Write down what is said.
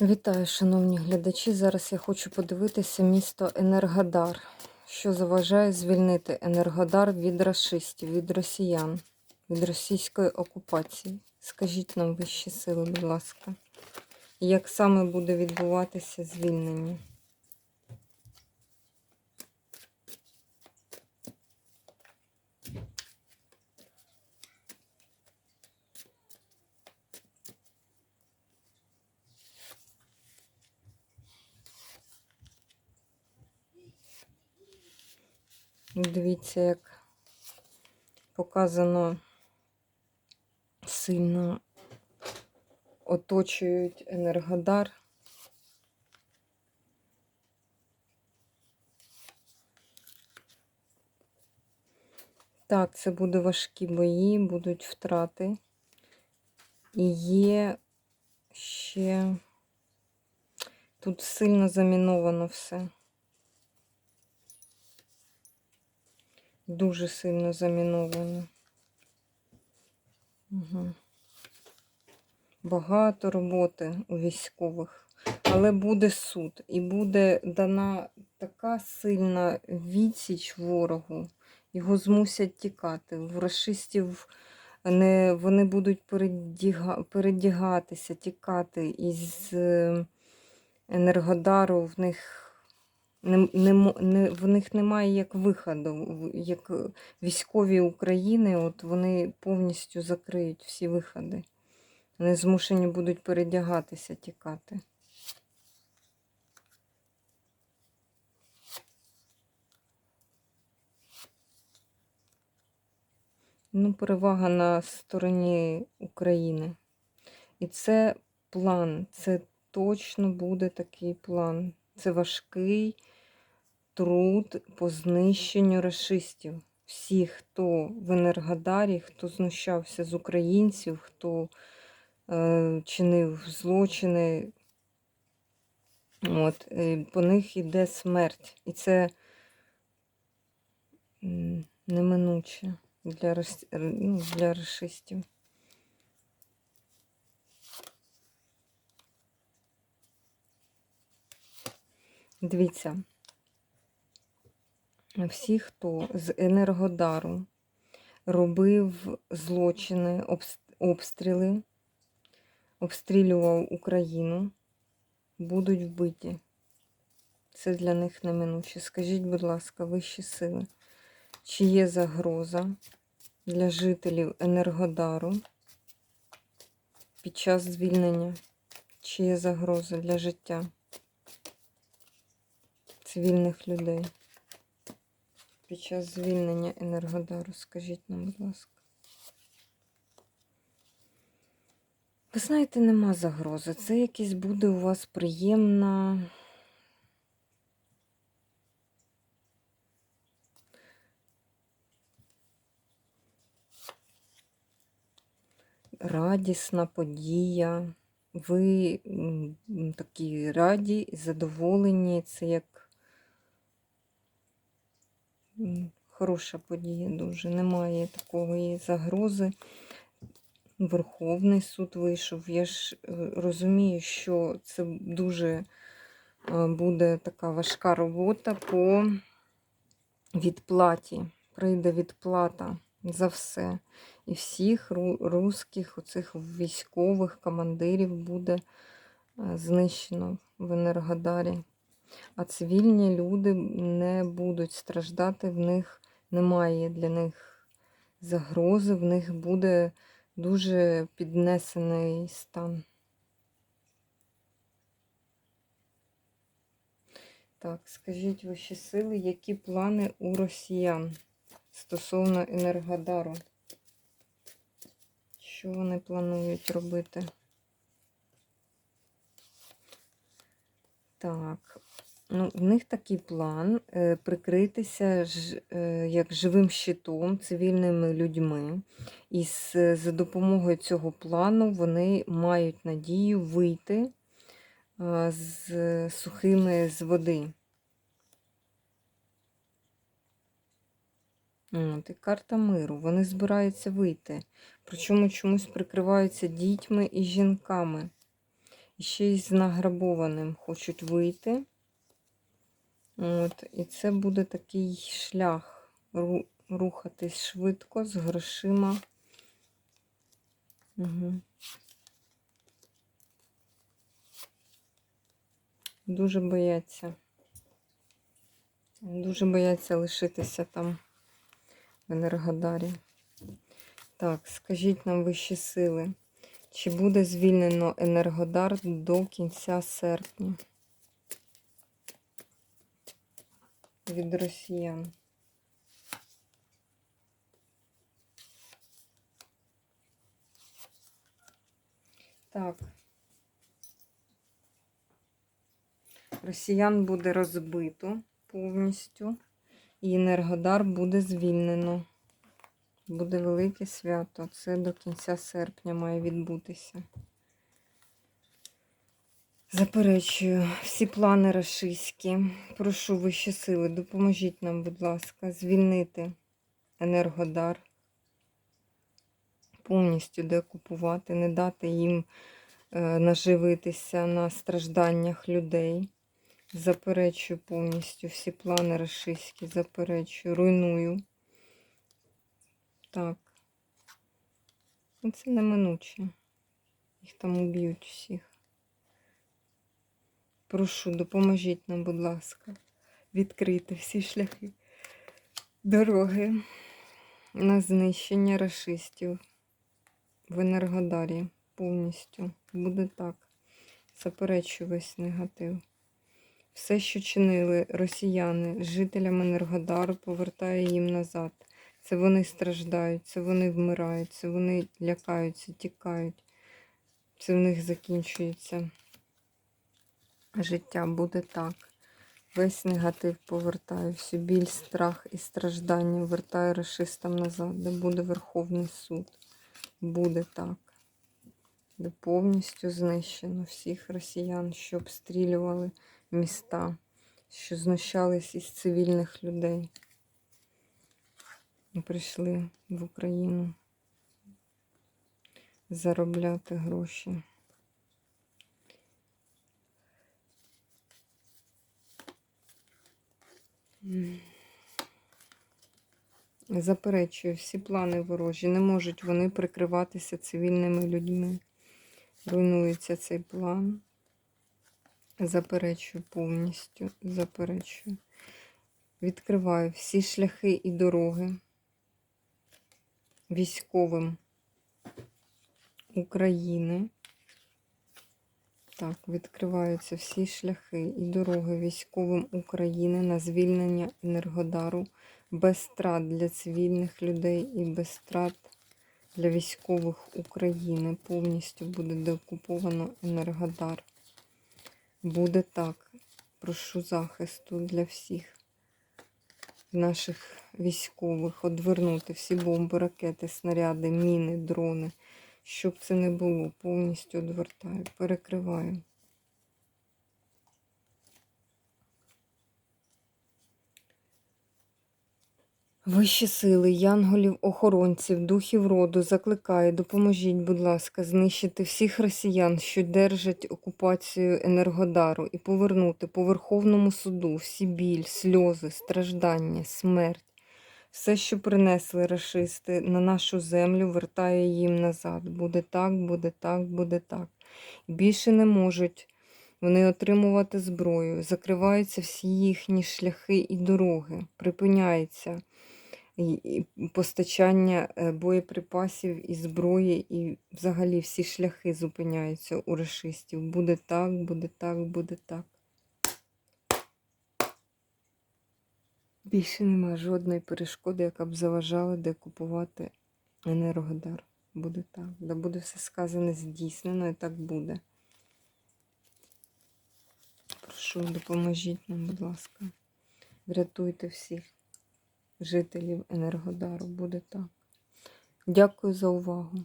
Вітаю, шановні глядачі. Зараз я хочу подивитися місто Енергодар, що заважає звільнити Енергодар від расистів, від росіян, від російської окупації. Скажіть нам вищі сили, будь ласка, як саме буде відбуватися звільнення? Дивіться, як показано сильно оточують Енергодар. Так, це будуть важкі бої, будуть втрати. І є ще тут сильно заміновано все. Дуже сильно заміновано. Угу. Багато роботи у військових. Але буде суд. І буде дана така сильна відсіч ворогу. Його змусять тікати. В расистів не, вони будуть передіга, передягатися, тікати із е, Енергодару. В них не, не, не, в них немає як виходу, як е, військові України, от вони повністю закриють всі виходи. Вони змушені будуть передягатися, тікати. Ну, перевага на стороні України. І це план, це точно буде такий план. Це важкий труд по знищенню расистів. Всі, хто в Енергодарі, хто знущався з українців, хто е, чинив злочини, от, е, по них іде смерть. І це неминуче для, ну, для расистів. Дивіться, всі, хто з Енергодару робив злочини, обстріли, обстрілював Україну, будуть вбиті. Це для них неминуче. Скажіть, будь ласка, вищі сили, чи є загроза для жителів Енергодару під час звільнення? Чи є загроза для життя цивільних людей? Під час звільнення Енергодару, скажіть нам, будь ласка. Ви знаєте, нема загрози. Це якась буде у вас приємна. Радісна подія. Ви такі раді задоволені. Це як хороша подія дуже. Немає такої загрози. Верховний суд вийшов. Я ж е, розумію, що це дуже е, буде така важка робота по відплаті. Прийде відплата за все. І всіх русських, оцих військових командирів буде е, знищено в Енергодарі. А цивільні люди не будуть страждати, в них немає для них загрози, в них буде дуже піднесений стан. Так, скажіть ваші сили, які плани у росіян стосовно Енергодару? Що вони планують робити? Так, ну, в них такий план е, прикритися ж, е, як живим щитом цивільними людьми. І з, за допомогою цього плану вони мають надію вийти е, з сухими з води. От, і карта миру. Вони збираються вийти. Причому чомусь прикриваються дітьми і жінками. І ще й з награбованим хочуть вийти. От, і це буде такий шлях рухатись швидко з грошима. Угу. Дуже бояться. Дуже бояться лишитися там в Енергодарі. Так, скажіть нам вищі сили, чи буде звільнено Енергодар до кінця серпня від росіян? Так. Росіян буде розбито повністю, і Енергодар буде звільнено. Буде велике свято. Це до кінця серпня має відбутися. Заперечую всі плани рашистські. Прошу вищі сили, допоможіть нам, будь ласка, звільнити Енергодар, повністю деокупувати, не дати їм е, наживитися на стражданнях людей. Заперечую повністю всі плани рашистські, заперечую, руйную. Так. Ну, Це неминуче. Їх там уб'ють всіх. Прошу, допоможіть нам, будь ласка, відкрити всі шляхи дороги на знищення рашистів в Енергодарі повністю. Буде так. Заперечую весь негатив. Все, що чинили росіяни жителям Енергодару, повертає їм назад. Це вони страждають, це вони вмирають, це вони лякаються, тікають. Це в них закінчується життя. Буде так. Весь негатив повертаю, всю біль, страх і страждання вертаю расистам назад, де буде Верховний суд. Буде так. Де повністю знищено всіх росіян, що обстрілювали міста, що знущались із цивільних людей прийшли в Україну заробляти гроші. Заперечую, всі плани ворожі. Не можуть вони прикриватися цивільними людьми. Руйнується цей план. Заперечую повністю. Заперечую. Відкриваю всі шляхи і дороги військовим України. Так, відкриваються всі шляхи і дороги військовим України на звільнення Енергодару без страт для цивільних людей і без страт для військових України. Повністю буде деокуповано Енергодар. Буде так. Прошу захисту для всіх наших військових, одвернути всі бомби, ракети, снаряди, міни, дрони. Щоб це не було, повністю одвертаю, перекриваю. Вищі сили, янголів, охоронців, духів роду закликаю, допоможіть, будь ласка, знищити всіх росіян, що держать окупацію Енергодару, і повернути по Верховному суду всі біль, сльози, страждання, смерть. Все, що принесли рашисти на нашу землю, вертає їм назад. Буде так, буде так, буде так. Більше не можуть вони отримувати зброю, закриваються всі їхні шляхи і дороги, припиняється постачання е, боєприпасів і зброї, і взагалі всі шляхи зупиняються у рашистів. Буде так, буде так, буде так. Більше немає жодної перешкоди, яка б заважала декупувати Енергодар. Буде так. Да буде все сказане здійснено і так буде. Прошу, допоможіть нам, будь ласка. Врятуйте всіх жителів Енергодару. Буде так. Дякую за увагу.